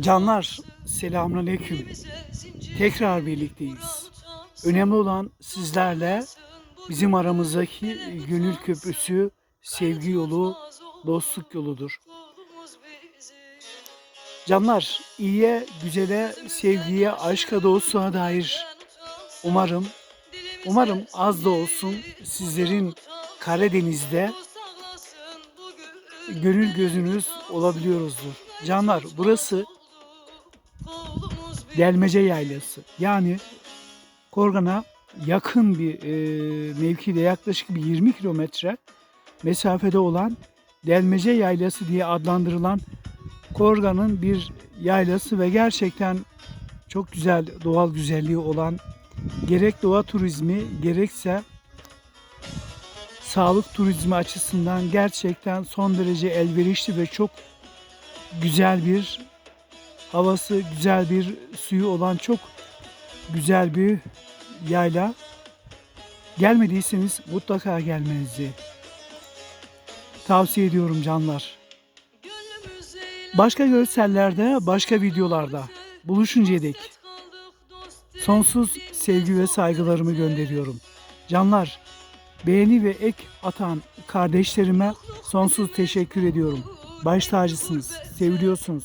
Canlar, selamünaleyküm. Tekrar birlikteyiz. Önemli olan sizlerle bizim aramızdaki gönül köprüsü, sevgi yolu, dostluk yoludur. Canlar, iyiye, güzele, sevgiye, aşka, dostluğa dair umarım, umarım az da olsun sizlerin Karadeniz'de gönül gözünüz olabiliyoruzdur. Canlar, burası Delmece Yaylası. Yani Korgan'a yakın bir e, mevkide yaklaşık bir 20 kilometre mesafede olan Delmece Yaylası diye adlandırılan Korgan'ın bir yaylası ve gerçekten çok güzel doğal güzelliği olan gerek doğa turizmi gerekse sağlık turizmi açısından gerçekten son derece elverişli ve çok güzel bir havası, güzel bir suyu olan çok güzel bir yayla. Gelmediyseniz mutlaka gelmenizi tavsiye ediyorum canlar. Başka görsellerde, başka videolarda buluşuncaya dek sonsuz sevgi ve saygılarımı gönderiyorum. Canlar, beğeni ve ek atan kardeşlerime sonsuz teşekkür ediyorum. Baş tacısınız, seviliyorsunuz.